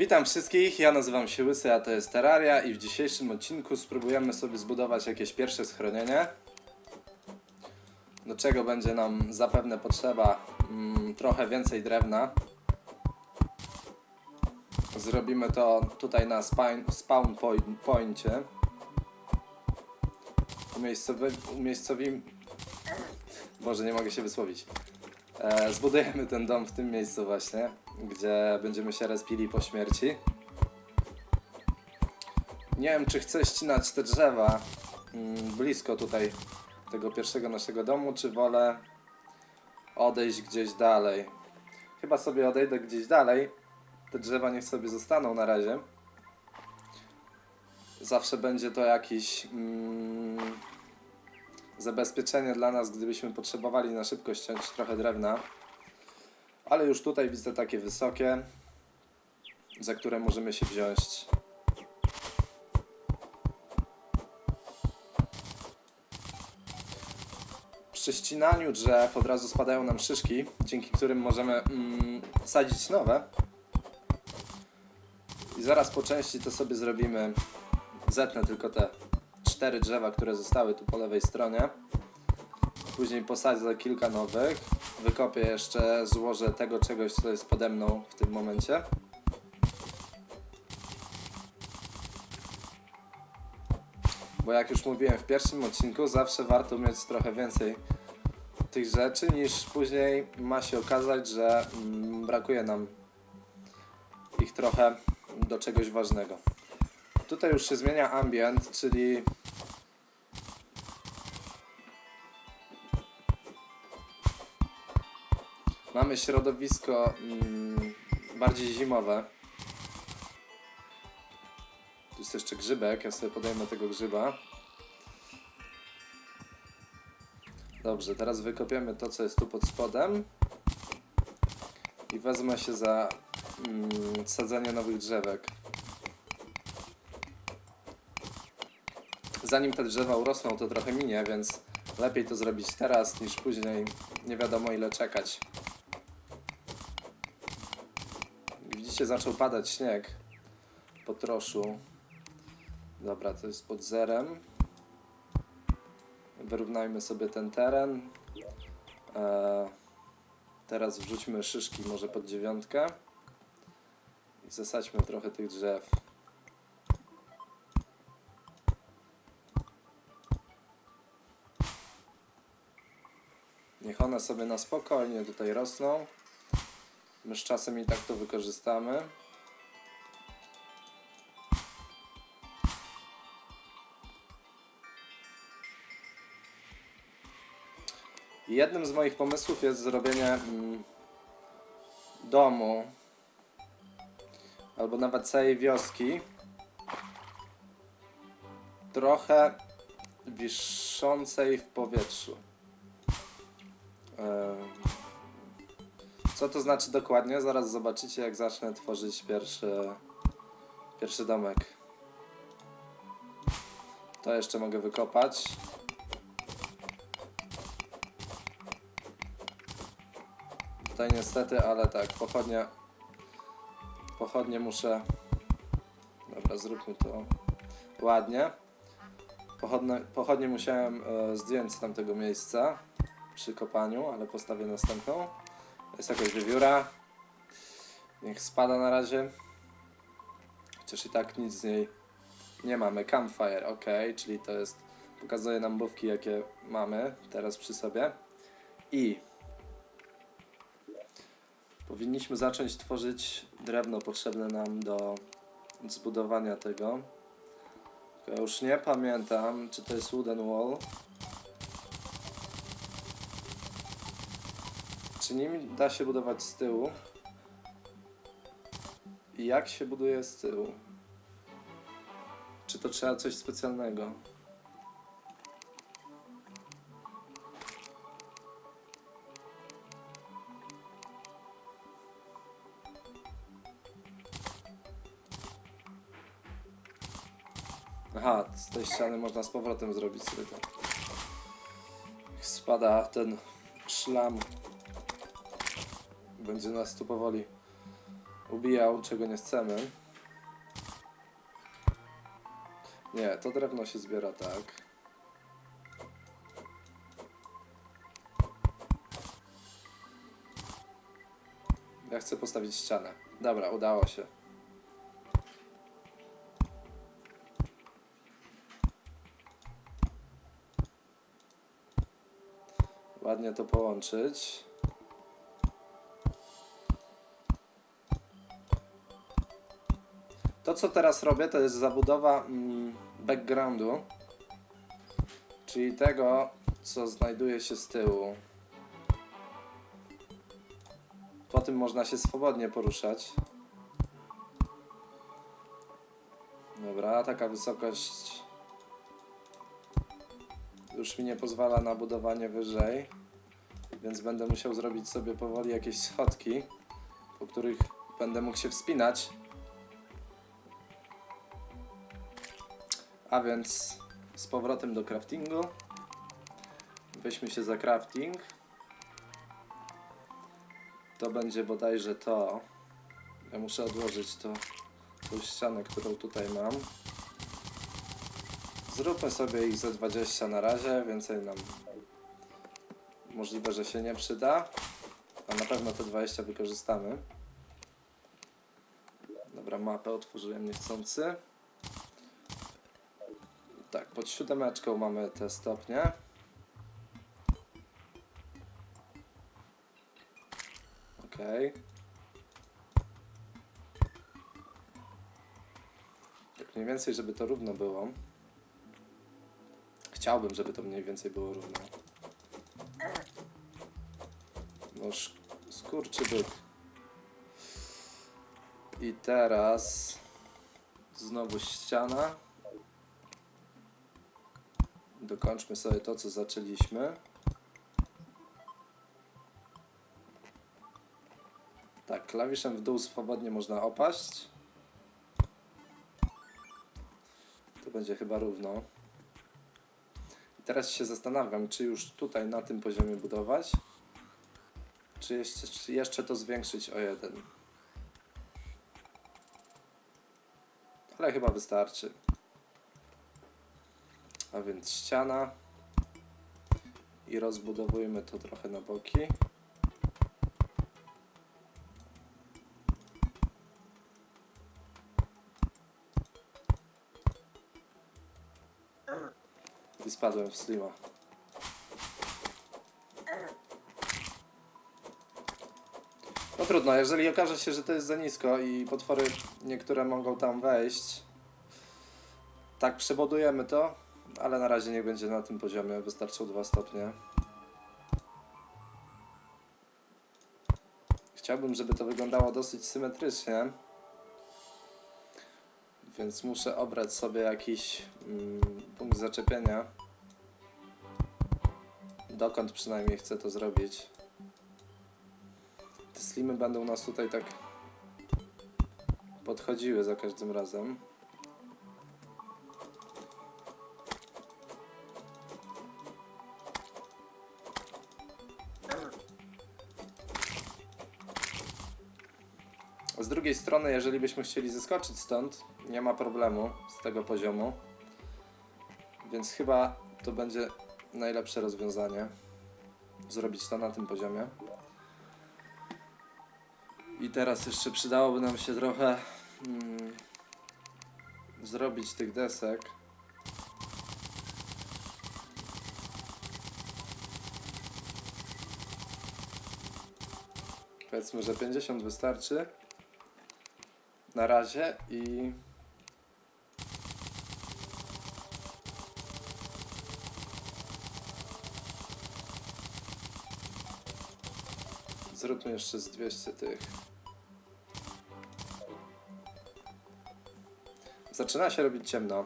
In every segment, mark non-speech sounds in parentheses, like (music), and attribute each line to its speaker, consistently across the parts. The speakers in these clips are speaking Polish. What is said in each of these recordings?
Speaker 1: Witam wszystkich, ja nazywam się Łysy, a to jest Terraria i w dzisiejszym odcinku spróbujemy sobie zbudować jakieś pierwsze schronienie. Do czego będzie nam zapewne potrzeba mm, trochę więcej drewna. Zrobimy to tutaj na spawn, point, poincie. Umiejscowi, umiejscowim... Boże, nie mogę się wysłowić. E, zbudujemy ten dom w tym miejscu właśnie, gdzie będziemy się respili po śmierci. Nie wiem, czy chcę ścinać te drzewa mm, blisko tutaj tego pierwszego naszego domu, czy wolę odejść gdzieś dalej. Chyba sobie odejdę gdzieś dalej. Te drzewa niech sobie zostaną na razie. Zawsze będzie to jakiś mm, zabezpieczenie dla nas, gdybyśmy potrzebowali na szybko ściąć trochę drewna. Ale już tutaj widzę takie wysokie, za które możemy się wziąć. Przy ścinaniu drzew od razu spadają nam szyszki, dzięki którym możemy mm, sadzić nowe. I zaraz po części to sobie zrobimy. Zetnę tylko te cztery drzewa, które zostały tu po lewej stronie. Później posadzę kilka nowych. Wykopię jeszcze, złożę tego czegoś, co jest pode mną w tym momencie. Bo jak już mówiłem w pierwszym odcinku, zawsze warto mieć trochę więcej tych rzeczy, niż później ma się okazać, że mm, brakuje nam ich trochę do czegoś ważnego. Tutaj już się zmienia ambient, czyli mamy środowisko mm, bardziej zimowe. Tu jest jeszcze grzybek, ja sobie podejmę tego grzyba. Dobrze, teraz wykopiemy to, co jest tu pod spodem. I wezmę się za mm, sadzenie nowych drzewek. Zanim te drzewa urosną, to trochę minie, więc lepiej to zrobić teraz niż później. Nie wiadomo ile czekać. Widzicie, zaczął padać śnieg po troszu. Dobra, to jest pod zerem. Wyrównajmy sobie ten teren. Eee, teraz wrzućmy szyszki może pod dziewiątkę. I zasadźmy trochę tych drzew. Niech one sobie na spokojnie tutaj rosną. My z czasem i tak to wykorzystamy. Jednym z moich pomysłów jest zrobienie mm, domu albo nawet całej wioski trochę wiszącej w powietrzu. E, Co to znaczy dokładnie? Zaraz zobaczycie, jak zacznę tworzyć pierwszy, pierwszy domek. To jeszcze mogę wykopać. Tutaj niestety, ale tak, pochodnie, pochodnie muszę... Dobra, zróbmy to ładnie. Pochodnie, pochodnie musiałem e, zdjąć z tamtego miejsca przy kopaniu, ale postawię następną. Jest jakaś wiewióra. Niech spada na razie. Chociaż i tak nic z niej nie mamy. Campfire, ok, czyli to jest. Pokazuje nam bówki, jakie mamy teraz przy sobie. I powinniśmy zacząć tworzyć drewno potrzebne nam do zbudowania tego. Ja już nie pamiętam, czy to jest wooden wall. Czy nimi da się budować z tyłu? I jak się buduje z tyłu? Czy to trzeba coś specjalnego? Aha, z tej ściany można z powrotem zrobić sobie to. Spada ten szlam będzie nas tu powoli ubijał, czego nie chcemy. Nie, to drewno się zbiera tak. Ja chcę postawić ścianę. Dobra, udało się. Ładnie to połączyć. To, co teraz robię, to jest zabudowa mm, backgroundu, czyli tego, co znajduje się z tyłu. Po tym można się swobodnie poruszać. Dobra, taka wysokość już mi nie pozwala na budowanie wyżej, więc będę musiał zrobić sobie powoli jakieś schodki, po których będę mógł się wspinać. Więc z powrotem do craftingu. Weźmy się za crafting. To będzie bodajże to. Ja muszę odłożyć to, tą ścianę, którą tutaj mam. Zróbmy sobie ich ze 20 na razie, więcej nam możliwe, że się nie przyda. A na pewno te 20 wykorzystamy. Dobra, mapę otworzyłem niechcący. Pod siódemeczką mamy te stopnie. Okej. Tak mniej więcej, żeby to równo było. Chciałbym, żeby to mniej więcej było równo. No skurczy byk. I teraz znowu ściana. Dokończmy sobie to, co zaczęliśmy. Tak, klawiszem w dół swobodnie można opaść. To będzie chyba równo. I teraz się zastanawiam, czy już tutaj na tym poziomie budować, czy jeszcze, czy jeszcze to zwiększyć o jeden. Ale chyba wystarczy. A więc ściana. I rozbudowujmy to trochę na boki. I spadłem w slima. No trudno, jeżeli okaże się, że to jest za nisko i potwory niektóre mogą tam wejść, tak przebudujemy to, ale na razie niech będzie na tym poziomie, wystarczą dwa stopnie. Chciałbym, żeby to wyglądało dosyć symetrycznie, więc muszę obrać sobie jakiś mm, punkt zaczepienia. Dokąd przynajmniej chcę to zrobić. Te slimy będą nas tutaj tak podchodziły za każdym razem. Z drugiej strony, jeżeli byśmy chcieli zeskoczyć stąd, nie ma problemu z tego poziomu. Więc chyba to będzie najlepsze rozwiązanie. Zrobić to na tym poziomie. I teraz jeszcze przydałoby nam się trochę mm, zrobić tych desek. Powiedzmy, że 50 wystarczy na razie i zróbmy jeszcze z 200 tych. Zaczyna się robić ciemno.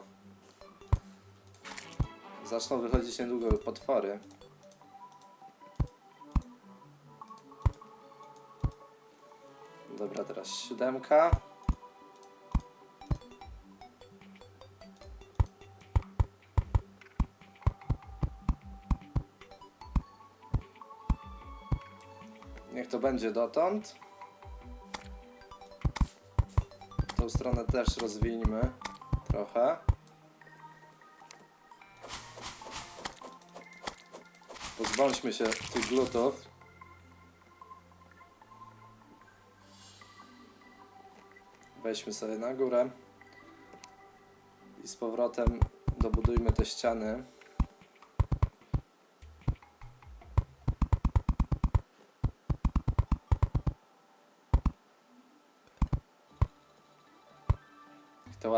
Speaker 1: Zaczną wychodzić niedługo potwory. Dobra, teraz siódemka. Będzie dotąd. tą stronę też rozwijmy trochę. Pozbądźmy się tych glutów. Weźmy sobie na górę i z powrotem dobudujmy te ściany.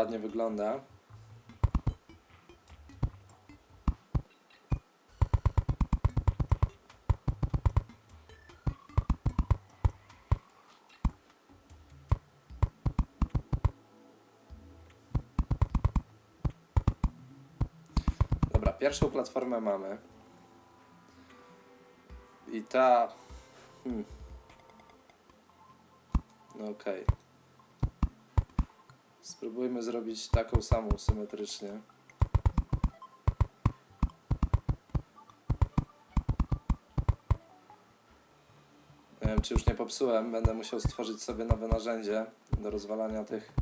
Speaker 1: Ładnie wygląda. Dobra, pierwszą platformę mamy. I ta. Hmm. No okej. Spróbujmy zrobić taką samą symetrycznie. Nie wiem, czy już nie popsułem. Będę musiał stworzyć sobie nowe narzędzie do rozwalania tych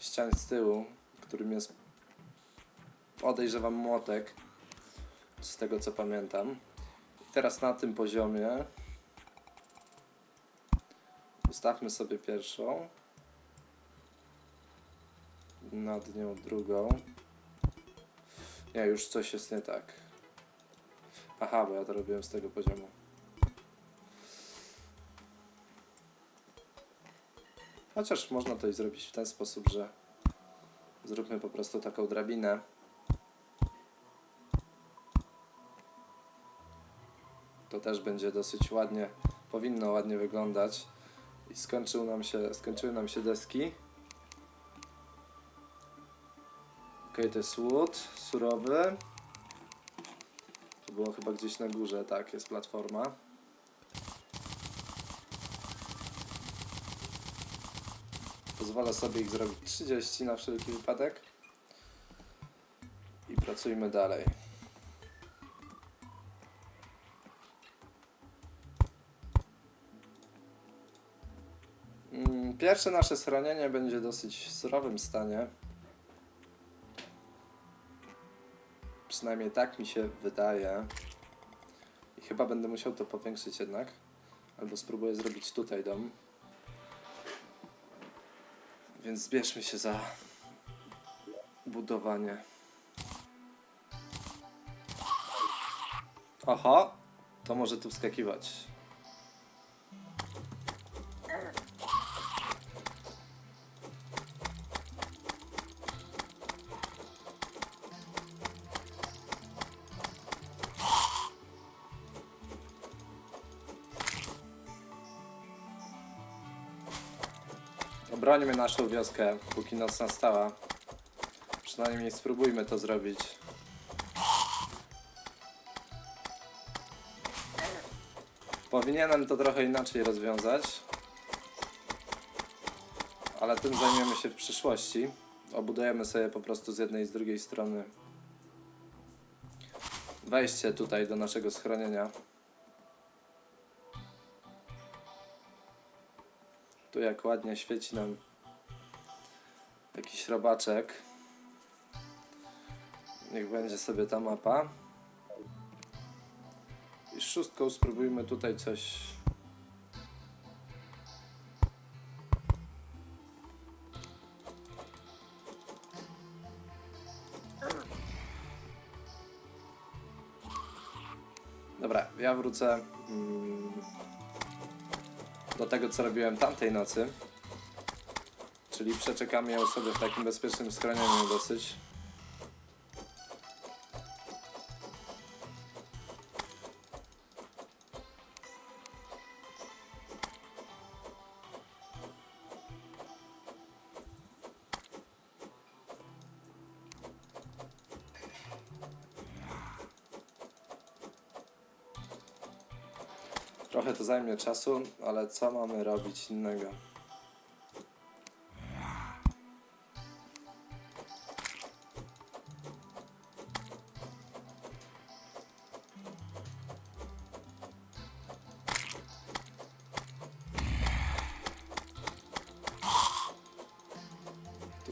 Speaker 1: ścian z tyłu, którym jest podejrzewam młotek, z tego co pamiętam. I teraz na tym poziomie ustawmy sobie pierwszą, nad nią drugą. Nie, już coś jest nie tak. Aha, bo ja to robiłem z tego poziomu. Chociaż można to i zrobić w ten sposób, że zróbmy po prostu taką drabinę. To też będzie dosyć ładnie, powinno ładnie wyglądać. I skończył nam się, skończyły nam się deski. Ok, to jest łód surowy. To było chyba gdzieś na górze, tak, jest platforma. Pozwolę sobie ich zrobić 30 na wszelki wypadek. I pracujmy dalej. Mm, Pierwsze nasze schronienie będzie dosyć surowym stanie. Przynajmniej tak mi się wydaje. I chyba będę musiał to powiększyć jednak. Albo spróbuję zrobić tutaj dom. Więc zbierzmy się za budowanie. Oho, to może tu wskakiwać. Obrońmy naszą wioskę, póki noc nastała. Przynajmniej spróbujmy to zrobić. Powinienem to trochę inaczej rozwiązać. Ale tym zajmiemy się w przyszłości. Obudujemy sobie po prostu z jednej i z drugiej strony wejście tutaj do naszego schronienia. Tu jak ładnie świeci nam jakiś robaczek. Niech będzie sobie ta mapa. I z szóstką spróbujmy tutaj coś. Dobra, ja wrócę mm, do tego, co robiłem tamtej nocy. Czyli przeczekamy ją sobie w takim bezpiecznym schronieniu dosyć. Trochę to zajmie czasu, ale co mamy robić innego?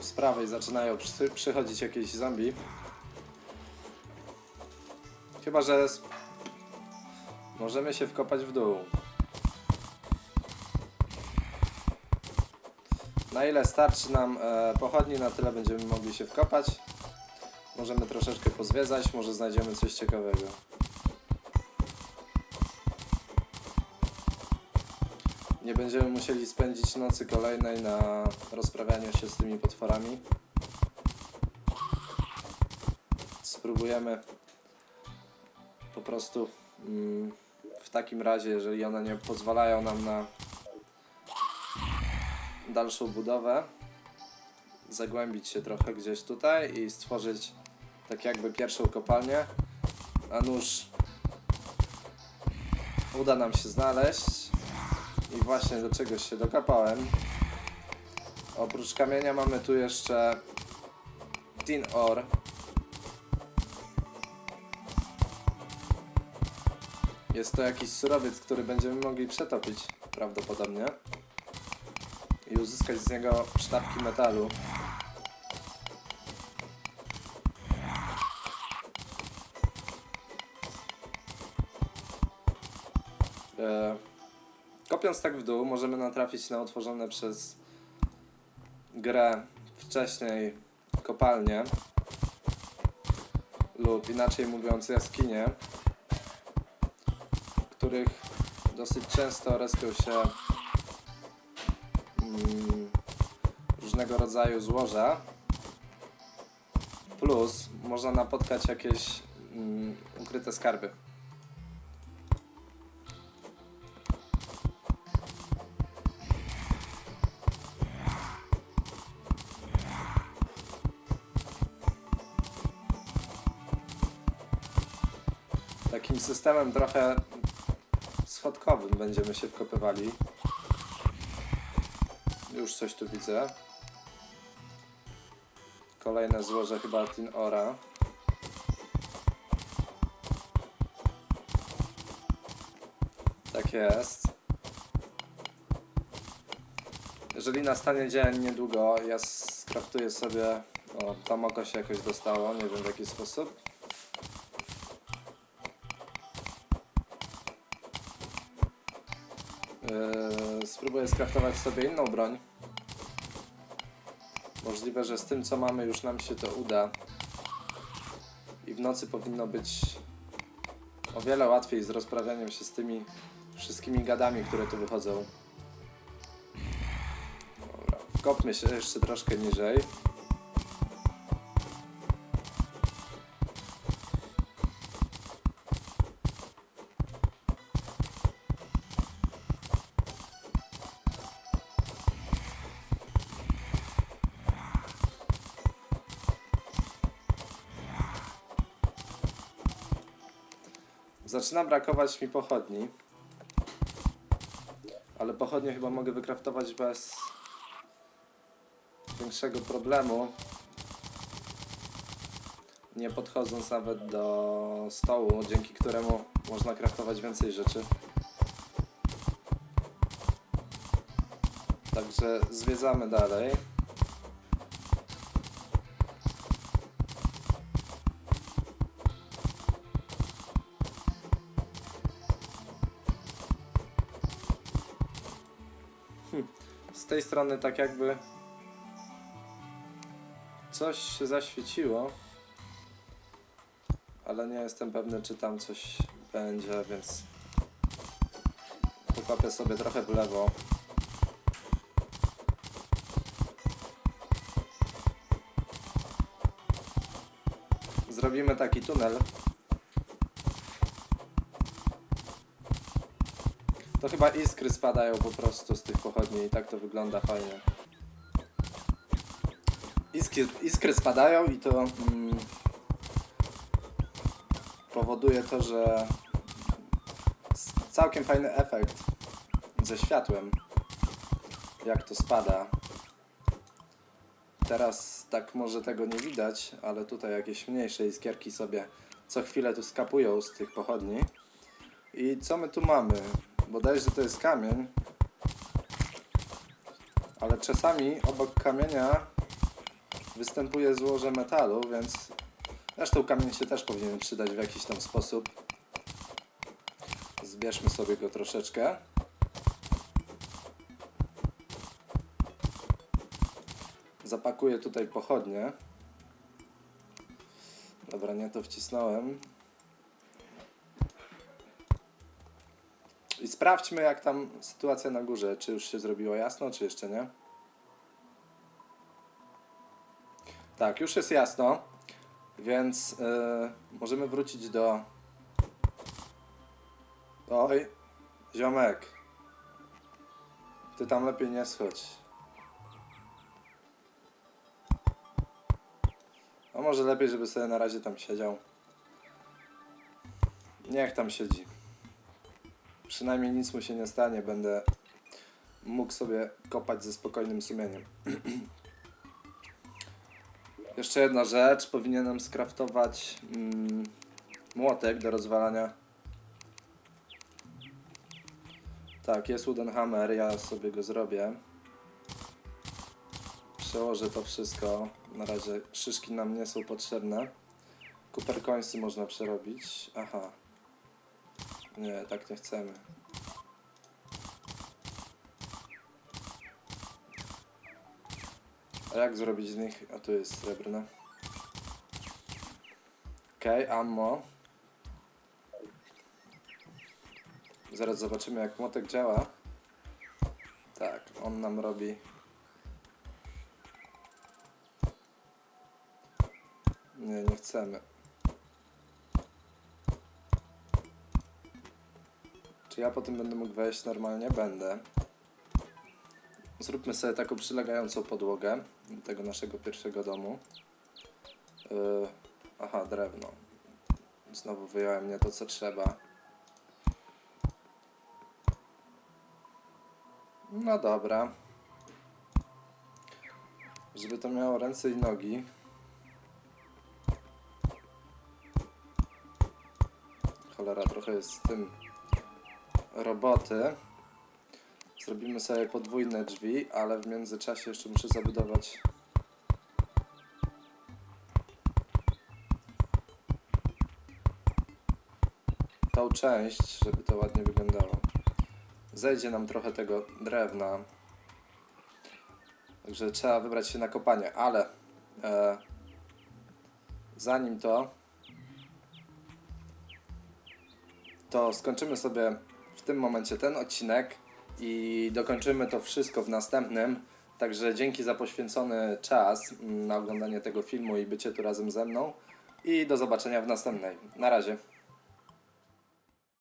Speaker 1: z prawej zaczynają przy, przychodzić jakieś zombie. Chyba, że możemy się wkopać w dół. Na ile starczy nam e, pochodni, na tyle będziemy mogli się wkopać. Możemy troszeczkę pozwiedzać, może znajdziemy coś ciekawego. Nie będziemy musieli spędzić nocy kolejnej na rozprawianiu się z tymi potworami. Spróbujemy po prostu mm, takim razie, jeżeli one nie pozwalają nam na dalszą budowę, zagłębić się trochę gdzieś tutaj i stworzyć tak jakby pierwszą kopalnię, a nuż uda nam się znaleźć i właśnie do czegoś się dokapałem. Oprócz kamienia mamy tu jeszcze tin ore. Jest to jakiś surowiec, który będziemy mogli przetopić prawdopodobnie i uzyskać z niego sztabki metalu. E, Kopiąc tak w dół, możemy natrafić na otworzone przez grę wcześniej kopalnie lub inaczej mówiąc jaskinie, których dosyć często respią się mm, różnego rodzaju złoża. Plus można napotkać jakieś mm, ukryte skarby. Takim systemem trochę schodkowym będziemy się wkopywali. Już coś tu widzę. Kolejne złoże chyba Tin Ora. Tak jest. Jeżeli nastanie dzień niedługo, ja skraftuję sobie... O, tam oko się jakoś dostało, nie wiem w jaki sposób. Yy, spróbuję skraftować sobie inną broń. Możliwe, że z tym co mamy już nam się to uda. I w nocy powinno być o wiele łatwiej z rozprawianiem się z tymi wszystkimi gadami, które tu wychodzą. Dobra, wkopmy się jeszcze troszkę niżej. Zaczyna brakować mi pochodni. Ale pochodnie chyba mogę wykraftować bez większego problemu. Nie podchodząc nawet do stołu, dzięki któremu można kraftować więcej rzeczy. Także zwiedzamy dalej. Z tej strony tak jakby coś się zaświeciło, ale nie jestem pewny, czy tam coś będzie, więc pokopię sobie trochę w lewo. Zrobimy taki tunel. To chyba iskry spadają po prostu z tych pochodni i tak to wygląda fajnie. Iskry, iskry spadają i to mm, powoduje to, że całkiem fajny efekt ze światłem, jak to spada. Teraz tak może tego nie widać, ale tutaj jakieś mniejsze iskierki sobie co chwilę tu skapują z tych pochodni. I co my tu mamy? Bodajże to jest kamień. Ale czasami obok kamienia występuje złoże metalu, więc zresztą kamień się też powinien przydać w jakiś tam sposób. Zbierzmy sobie go troszeczkę. Zapakuję tutaj pochodnie. Dobra, nie to wcisnąłem. Sprawdźmy, jak tam sytuacja na górze. Czy już się zrobiło jasno, czy jeszcze nie? Tak, już jest jasno, więc yy, możemy wrócić do. Oj, ziomek. Ty tam lepiej nie schodź. A może lepiej, żeby sobie na razie tam siedział. Niech tam siedzi. Przynajmniej nic mu się nie stanie, będę mógł sobie kopać ze spokojnym sumieniem. (clears throat) Jeszcze jedna rzecz, powinienem skraftować mm, młotek do rozwalania. Tak, jest wooden hammer, ja sobie go zrobię. Przełożę to wszystko. Na razie szyszki nam nie są potrzebne. Cooper coinsy można przerobić. Aha. Nie, tak nie chcemy. A jak zrobić z nich? A tu jest srebrne. Okej, okay, ammo. Zaraz zobaczymy jak młotek działa. Tak, on nam robi... Nie, nie chcemy. Czy ja potem będę mógł wejść normalnie? Będę. Zróbmy sobie taką przylegającą podłogę tego naszego pierwszego domu. Yy, aha, drewno. Znowu wyjąłem nie to, co trzeba. No dobra. Żeby to miało ręce i nogi. Cholera, trochę jest z tym roboty. Zrobimy sobie podwójne drzwi, ale w międzyczasie jeszcze muszę zabudować tą część, żeby to ładnie wyglądało. Zejdzie nam trochę tego drewna. Także trzeba wybrać się na kopanie, ale e, zanim to to skończymy sobie tym momencie ten odcinek i dokończymy to wszystko w następnym. Także dzięki za poświęcony czas mm, na oglądanie tego filmu i bycie tu razem ze mną. I do zobaczenia w następnej. Na razie.